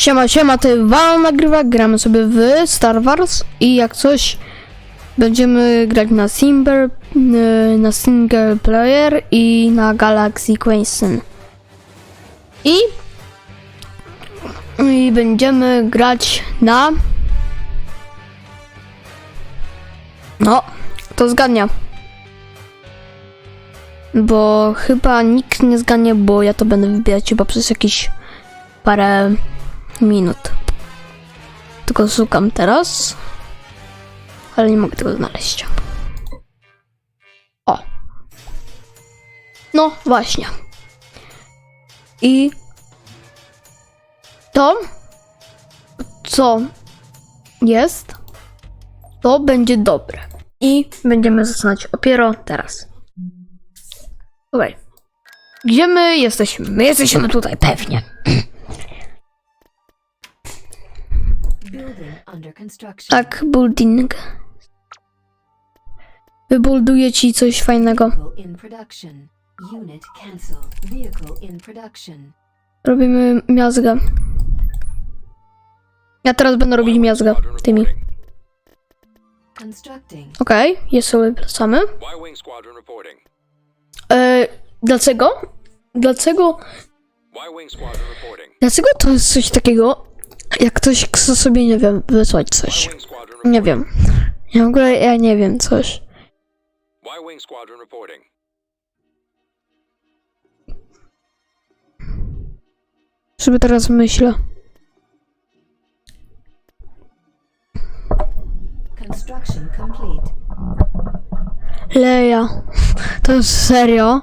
Siema, siema, to Wal nagrywa, gramy sobie w Star Wars i jak coś będziemy grać na single, y, na single player i na Galaxy Quason. I i będziemy grać na No, to zgadnia. Bo chyba nikt nie zgadnie, bo ja to będę wybierać chyba przez jakieś parę minut. Tylko szukam teraz. Ale nie mogę tego znaleźć. O. No, właśnie. I to, co jest, to będzie dobre. I będziemy zaczynać dopiero teraz. Okej. Gdzie my jesteśmy? My jesteśmy tutaj, pewnie. Tak, building. Wybulduję ci coś fajnego. Robimy miazgę. Ja teraz będę robić miazgę tymi. Okej, jest sobie wracamy. E, dlaczego? Dlaczego? Dlaczego to jest coś takiego, jak ktoś chce sobie, nie wiem, wysłać coś? Nie wiem. Ja w ogóle, ja nie wiem, coś. Y-Wing Squadron reporting. Sobie teraz myślę. Construction complete. Leja. To jest serio?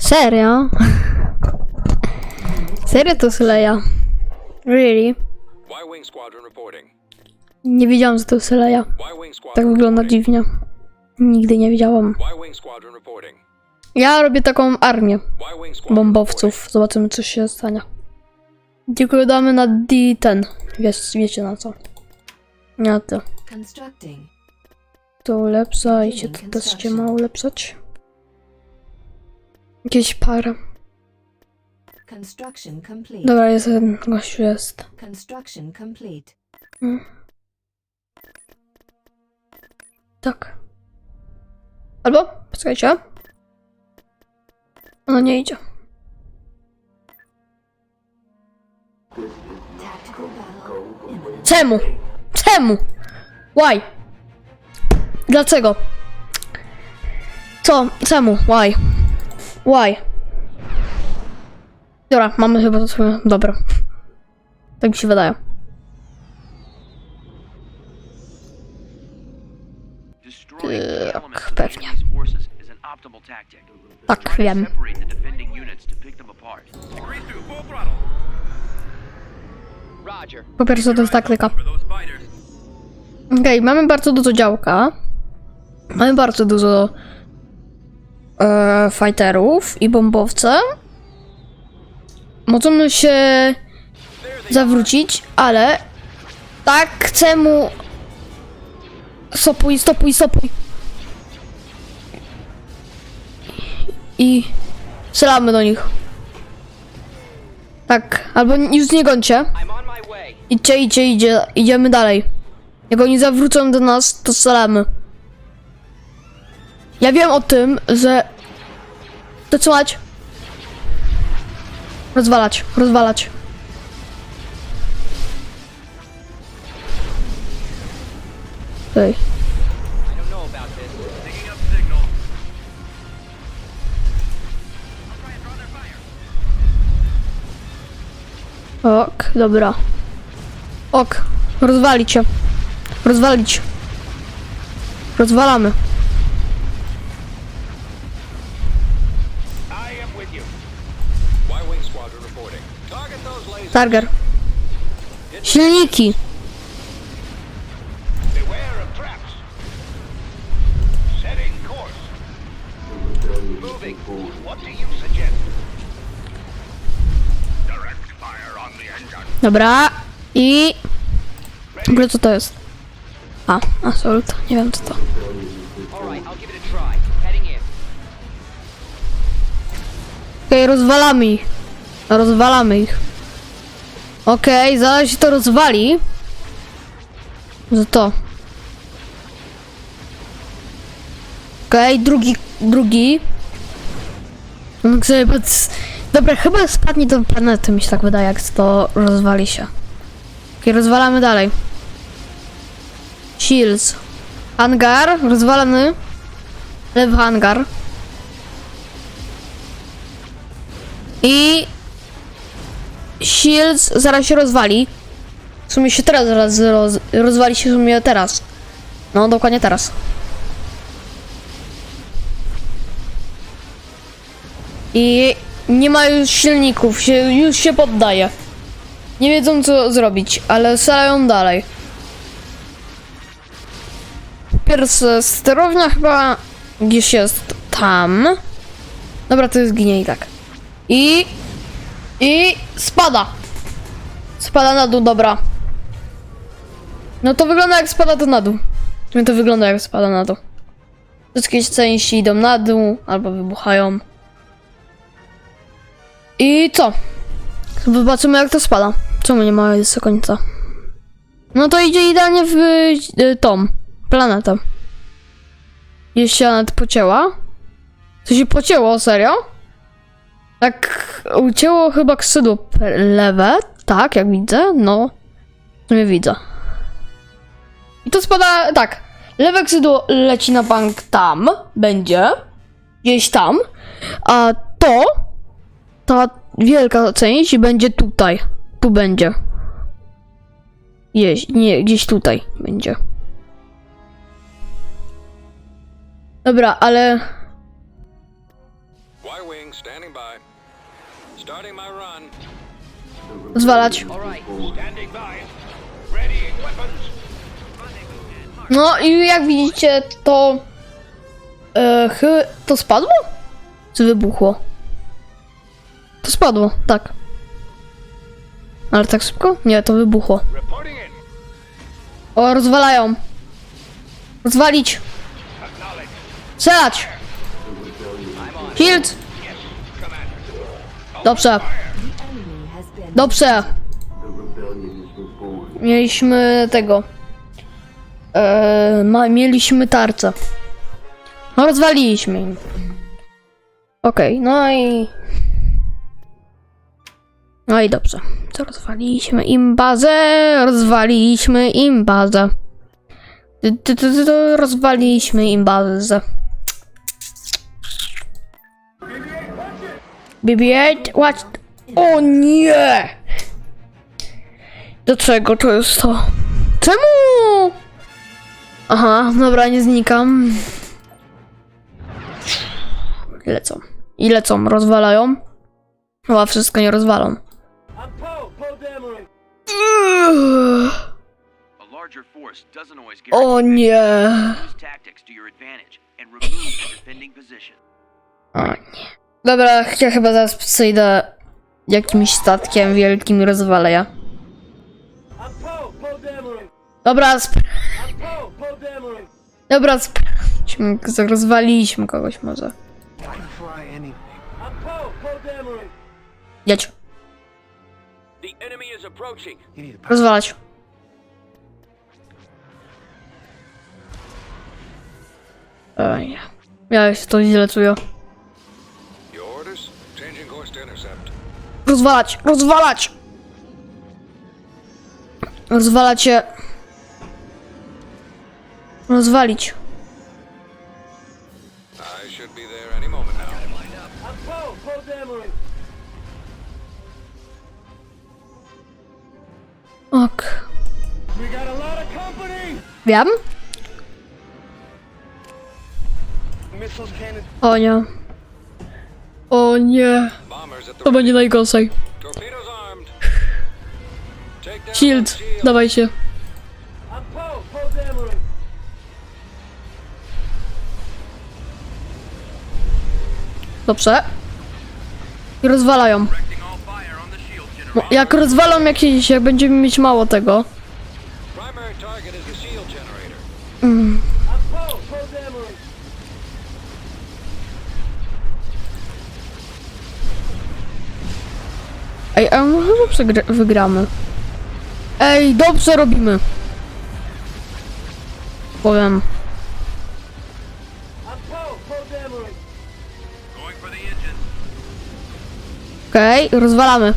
Serio? Serio to jest Leja? Really? Y-Wing Squadron reporting. Nie wiedziałam, że to jest Leja. Y-Wing Squadron Tak wygląda dziwnie. Nigdy nie wiedziałam. Y-Wing Squadron reporting. Ja robię taką armię bombowców. Zobaczymy, co się stanie. Tylko damy na D ten. Wiesz, wiecie na co. Na to. To ulepszajcie, to też się ma ulepszać. Jakieś parę. Construction complete. Dobra, jest jeden gościu jest. Construction complete. Tak. Albo, poczekajcie. Ono nie idzie. Czemu? Czemu? Why? Dlaczego? Co? Czemu? Why? Why? Dobra, mamy chyba to swoje. Dobra. Tak mi się wydaje. Tak, pewnie. Tak, wiem. Po pierwsze to jest taktyka. Okej, mamy bardzo dużo działka. Mamy bardzo dużo e, fighterów i bombowce. Możemy się zawrócić, ale tak chcę mu... Stopuj, stopuj, stopuj. I strzelamy do nich. Tak, albo już nie gońcie. Idźcie, idźcie, idzie, idziemy dalej. Jak oni zawrócą do nas, to strzelamy. Ja wiem o tym, że... To trzymać. Rozwalać, rozwalać. Ej. Ok, dobra. Ok, rozwalić. Rozwalić. Rozwalamy. The engine. Dobra. I... W co to jest? A, Assault. Nie wiem co to. Okej, rozwalamy ich. Rozwalamy ich. Okej, zaraz się to rozwali. Za to. Okej, drugi, drugi. Pod... Dobra, chyba spadnie do planety, mi się tak wydaje, jak to rozwali się. Okej, rozwalamy dalej. Shields. Hangar, rozwalany. Lewy hangar. I... Shields zaraz się rozwali. W sumie się teraz roz, roz, rozwali się w sumie teraz. No, dokładnie teraz. I nie ma już silników, się, już się poddaje. Nie wiedzą co zrobić, ale starają dalej. Pierwsza sterownia chyba gdzieś jest tam. Dobra, to jest ginie i tak. I... I spada. Spada na dół, dobra. No to wygląda jak spada to na dół. Mi to wygląda jak spada na dół. Wszystkie części idą na dół albo wybuchają. I co? Zobaczymy jak to spada. Czemu nie ma jeszcze końca? No to idzie idealnie w y, tą planetę. Jeśli nawet pocięła. To się pocięło, serio? Tak, ucięło chyba skrzydło per- lewe, tak, jak widzę, no. Sumie widzę. I to spada, tak, lewe skrzydło leci na bank tam, będzie, gdzieś tam, a to, ta wielka część będzie tutaj, tu będzie. Jeź, nie, gdzieś tutaj będzie. Dobra, ale Y-wing standing by. Starting my run. zwalać. No i jak widzicie, to. E, chy, to spadło? Czy wybuchło? To spadło, tak. Ale tak szybko? Nie, to wybuchło. O, rozwalają. Rozwalić. Strzelać. Shield. Dobrze, dobrze. Mieliśmy tego. E, ma, mieliśmy tarczę. No, rozwaliliśmy im. Okej, no i. No i dobrze. To rozwaliliśmy im bazę, rozwaliliśmy im bazę. Rozwaliliśmy im bazę. BB-8, watch. O nie! Do czego to jest to? Czemu? Aha, dobra, nie znikam. Lecą. I lecą, rozwalają. Chyba wszystko nie rozwalą. O nie. O nie. Dobra, ja chyba zaraz przejdę jakimś statkiem wielkim rozwalę ja. Dobra, Dobra, sprawdźmy, rozwaliliśmy kogoś może. Jedź, The enemy rozwalać. Ej, ja się to źle czuję. Rozwalać, rozwalać! Rozwalać się. Rozwalić. Ok. Cannon. O nie. O nie. To będzie najgorzej. Shield, dawaj się. Dobrze. I rozwalają. Jak rozwalą jakieś, jak będziemy mieć mało tego. Primary target is the shield generator. Ej, a przegra- wygramy. Ej, dobrze robimy. Powiem. Okej, rozwalamy.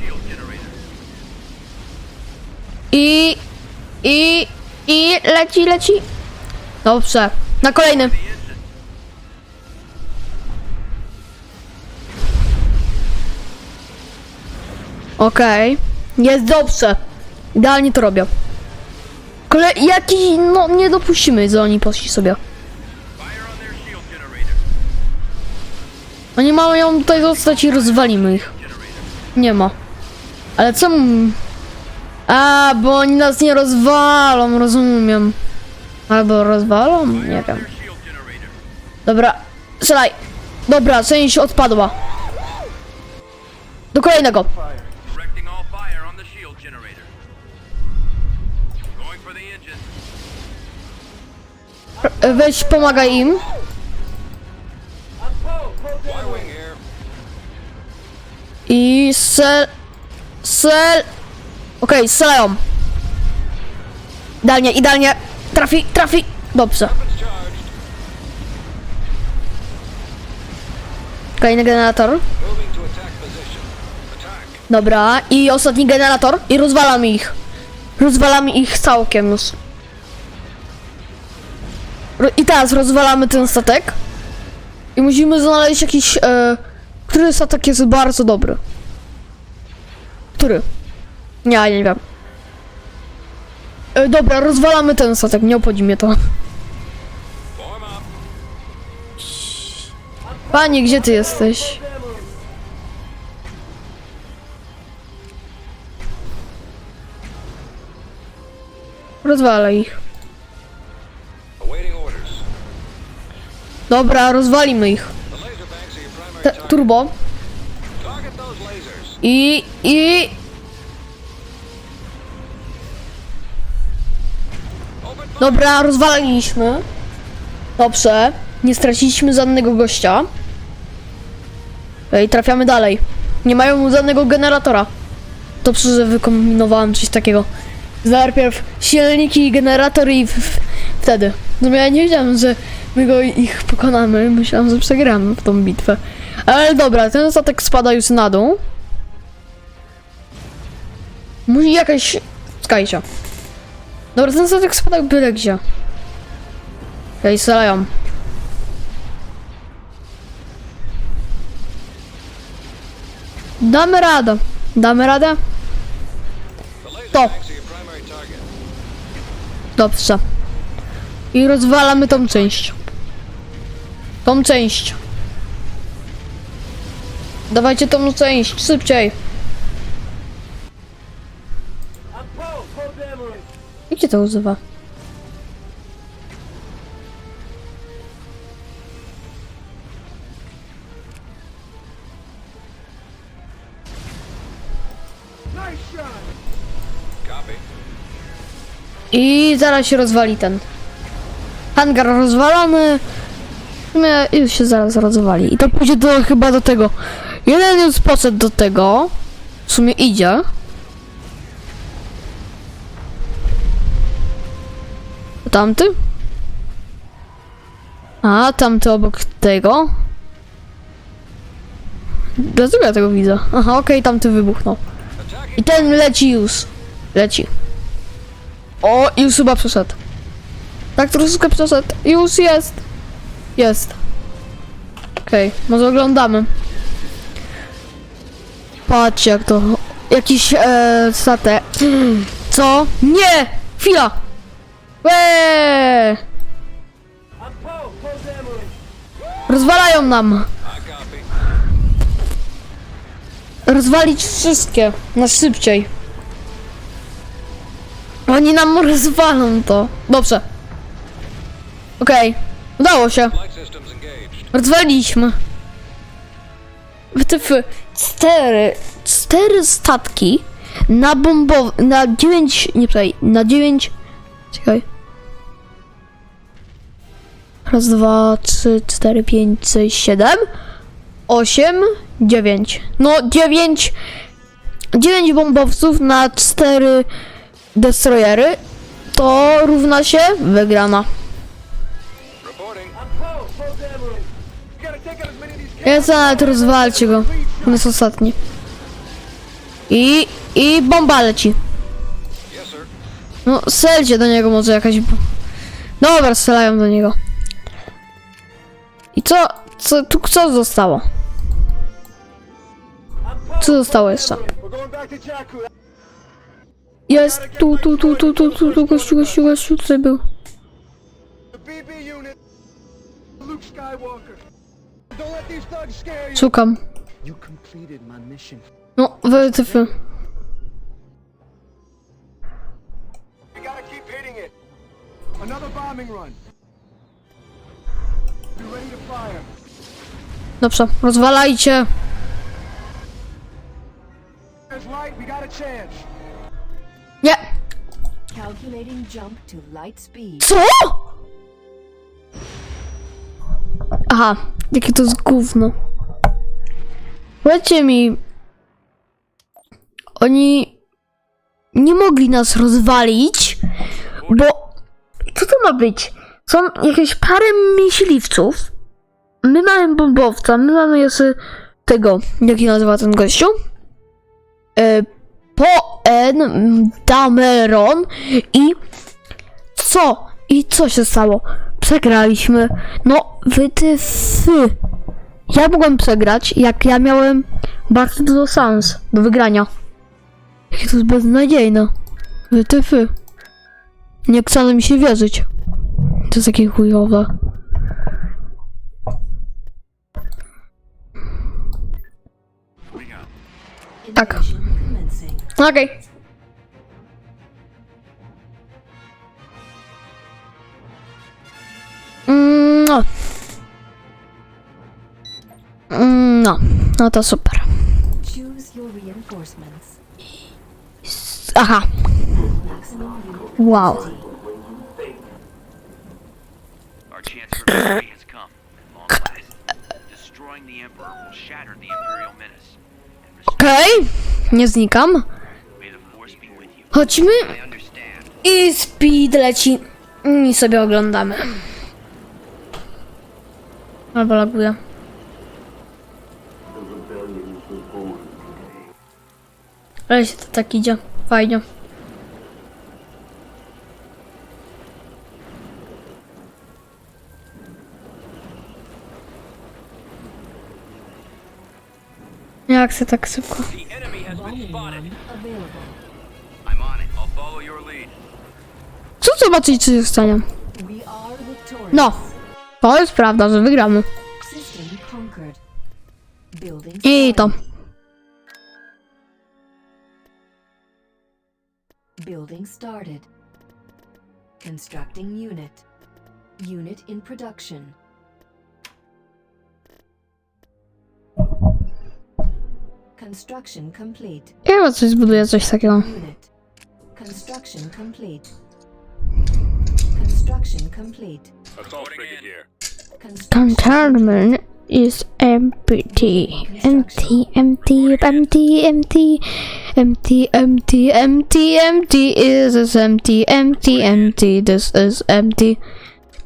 Shield generator. I... I... I... Leci, leci. Dobrze. Na kolejny. Okej. Jest dobrze. Idealnie to robią. Kole... Jaki... No, nie dopuścimy, że oni poszli sobie. Oni mają tutaj zostać i rozwalimy ich. Nie ma. Ale co... A, bo oni nas nie rozwalą, rozumiem. Albo rozwalą? Nie wiem. Dobra, strzelaj. Dobra, część odpadła. Do kolejnego. Weź, pomagaj im. I sel... Sel... Okej, strzelają. Idealnie, idealnie. Trafi, trafi. Dobrze. Kolejny generator. Dobra, i ostatni generator. I rozwalamy ich. Rozwalamy ich całkiem już. I teraz rozwalamy ten statek. I musimy znaleźć jakiś... E, który statek jest bardzo dobry. Który? Nie, nie wiem. E, dobra, rozwalamy ten statek, nie obchodzi mnie to. Panie, gdzie ty jesteś? Rozwalę ich. Dobra, rozwalimy ich. Te, turbo. I, i... Dobra, rozwaliliśmy. Dobrze. Nie straciliśmy żadnego gościa. Ej, trafiamy dalej. Nie mają żadnego generatora. Dobrze, że wykombinowałem coś takiego. Najpierw silniki i generator i wtedy. No ja nie wiedziałem, że my go ich pokonamy. Myślałem, że przegramy w tą bitwę. Ale dobra, ten statek spada już na dół. Musi jakaś... Skajcie. Dobra, ten statek spada byle gdzie. Ej, strzelają. Damy radę. Damy radę? To. Dobrze. I rozwalamy tą część. Tą część. Dawajcie tą część, szybciej. Się to używa? I zaraz się rozwali ten. Hangar rozwalony. Sumie już się zaraz rozwali. I to pójdzie do, chyba do tego. Jeden już poszedł do tego. W sumie idzie. Tamty? A, tamty obok tego. Dlaczego ja tego widzę? Aha, okej, tamty wybuchnął. I ten leci już. Leci. O, już chyba przeszedł. Tak, troszeczkę przeszedł. Już jest. Jest. Okej, może oglądamy. Patrzcie jak to... Jakiś e, statek. Co? Nie! Chwila! Łeee! Rozwalają nam. Rozwalić wszystkie na szybciej. Oni nam rozwalą to. Dobrze. Okej. Udało się. Rozwaliliśmy. WTF. Cztery. Cztery statki na bombow... Na dziewięć... Nie, czekaj. Na dziewięć... Czekaj. Raz, dwa, trzy, cztery, pięć, sześć, siedem, osiem, dziewięć. No, dziewięć. Dziewięć bombowców na cztery destroyery to równa się wygrana. Jest nawet rozwalcie go. On jest ostatni. I, i bomba leci. No, strzelcie do niego może jakaś... Dobra, strzelają do niego. Co, co, tu co zostało? Co zostało jeszcze? Jest, tu, tu, tu, tu, tu, tu, tu, gościu, gościu, gościu, tutaj był. Szukam. No, wytyfy. Another bombing run. Dobrze, rozwalajcie. Nie! Co? Aha, jakie to jest gówno. Powiedzcie mi, oni nie mogli nas rozwalić, bo co to ma być? Są jakieś parę myśliwców, my mamy bombowca, my mamy jeszcze tego, jaki nazywa ten gościu? E, Poen Dameron i co? I co się stało? Przegraliśmy. No, wytyfy. Ja mogłem przegrać, jak ja miałem bardzo dużo szans do wygrania. Jakie to jest beznadziejne. Wytyfy. Nie chce mi się wierzyć. To jest takie chujowe. Tak. Okej. Mm, No. Mm, No, no to super. Aha, wow. Has come, nie znikam. Chodźmy I understand. i speed leci. I sobie oglądamy. Albo laguje. Ale się to tak idzie. Fajnie. I'll follow your lead. Co zobaczyć, co się stanie? No, to jest prawda, że wygramy. I to. Building started. Constructing unit. Unit in production. Construction complete. Chyba coś zbuduję coś takiego. Unit. Construction complete. Construction complete. Assault frigate here. Containment is empty. Empty, empty, empty, empty, empty, empty, empty, empty. Is this empty, empty, empty? This is empty.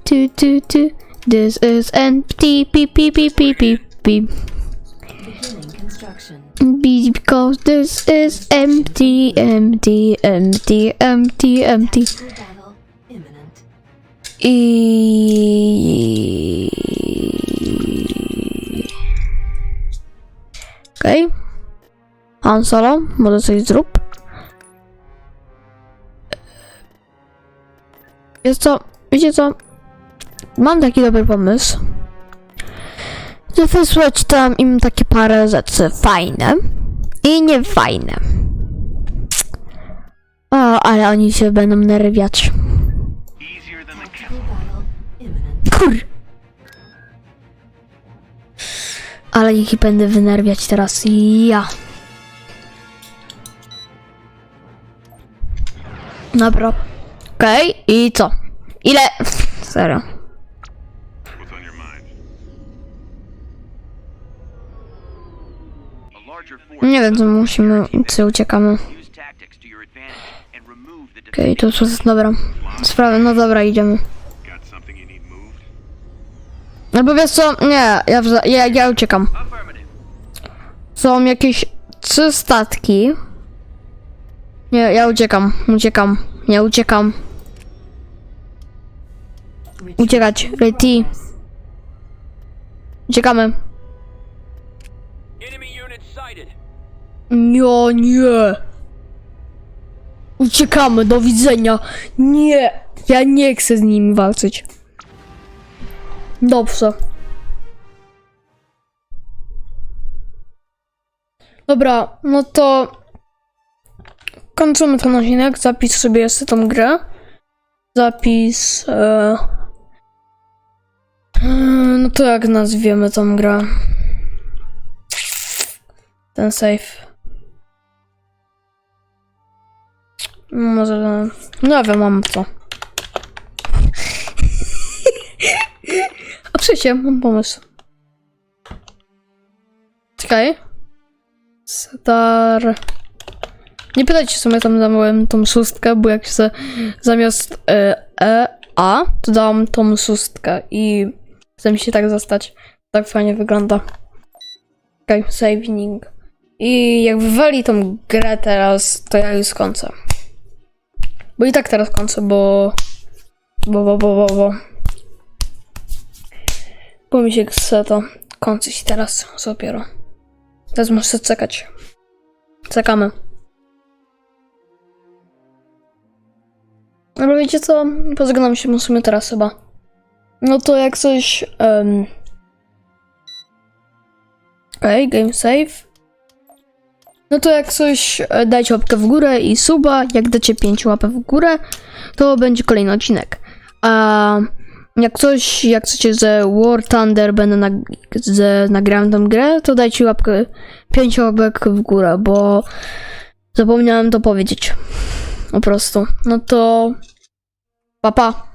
Do, do, do. This is empty. Beep, beep, beep, beep, beep, beep. beginning construction. Be- Because this is empty, empty, empty, empty, empty. Okej. Okay. Han Solo, może coś zrób. Jest co, wiecie co? Mam taki dobry pomysł. Że wysłać tam im takie parę rzeczy fajne i niefajne. O, ale oni się będą nerwiać. Kur... Ale ich będę wynerwiać teraz ja. Dobra. Okej, i co? Ile? Serio. Nie wiem, co musimy, co uciekamy. Use tactics to Okej, jest dobra. Sprawa, no dobra, idziemy. Got something you need moved? No bo wiesz co, nie, ja, ja, ja uciekam. Są jakieś trzy statki. Nie, ja uciekam, uciekam, ja uciekam. Uciekać, Reti. Uciekamy. Enemy unit sighted. Nie, nie. Uciekamy, do widzenia. Nie, ja nie chcę z nimi walczyć. Dobrze. Dobra, no to kończymy ten odcinek. Zapisz sobie jeszcze tą grę. Zapis. E... e, No to jak nazwiemy tą grę? Ten save. Może. Nie wiem, mam co. A przecież mam pomysł. Czekaj. Star. Nie pytajcie, co ja tam dałem tą szóstkę, bo jak się zamiast e, e, A, to dałam tą szóstkę i chce mi się tak zostać. Tak fajnie wygląda. Okej, saving. I jak wywali tą grę teraz, to ja już skończę. Bo i tak teraz kończę, bo... Bo, bo, bo, bo, bo... Bo mi się chce to kończyć teraz dopiero. Teraz muszę czekać. Czekamy. Ale wiecie co? Pożegnam się musimy teraz chyba. No to jak coś... Um... Okej, game save. No to jak coś, e, dajcie łapkę w górę i suba. Jak dacie 5 łapek w górę, to będzie kolejny odcinek. A jak coś, jak chcecie, że War Thunder będę nag że nagrałem tą grę, to dajcie łapkę 5 łapek w górę, bo zapomniałem to powiedzieć. Po prostu. No to. Pa pa.